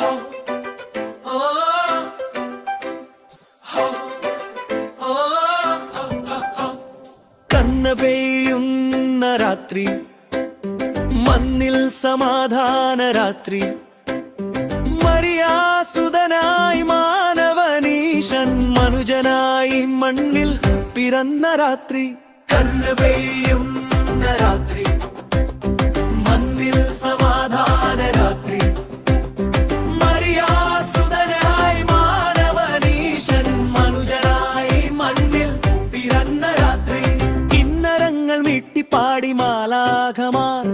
Oh. Oh. പെയ്യുന്ന രാത്രി മണ്ണിൽ സമാധാന രാത്രി. മറിയാസുതനായി മാനവനീശൻ മനുജനായി മണ്ണിൽ പിറന്ന രാത്രി. കണ്ണു പെയ്യുന്ന മിട്ടിപ്പാടി മാലാഖമാർ.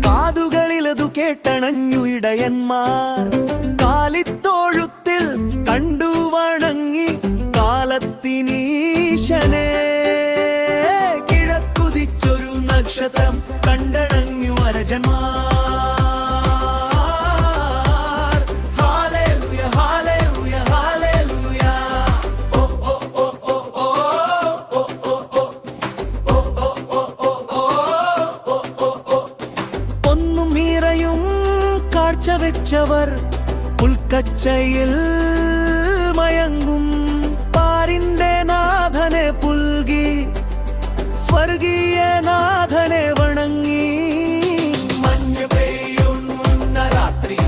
കാതുകളിലതു കേട്ടണഞ്ഞു ഇടയന്മാർ. കാലിത്തോഴുത്തിൽ കണ്ടു വണങ്ങി കാലത്തിനീശനെ. കിഴക്കുതിച്ചൊരു നക്ഷത്രം കണ്ടണഞ്ഞു അരജന്മാർ കാഴ്ചവെച്ചവർ പുൽക്കച്ചയിൽ മയങ്ങും. പാരിന്റെ നാഥനെ പുൽകി സ്വർഗീയ നാഥനെ വണങ്ങി. മഞ്ഞ് പെയ്യുന്ന രാത്രി.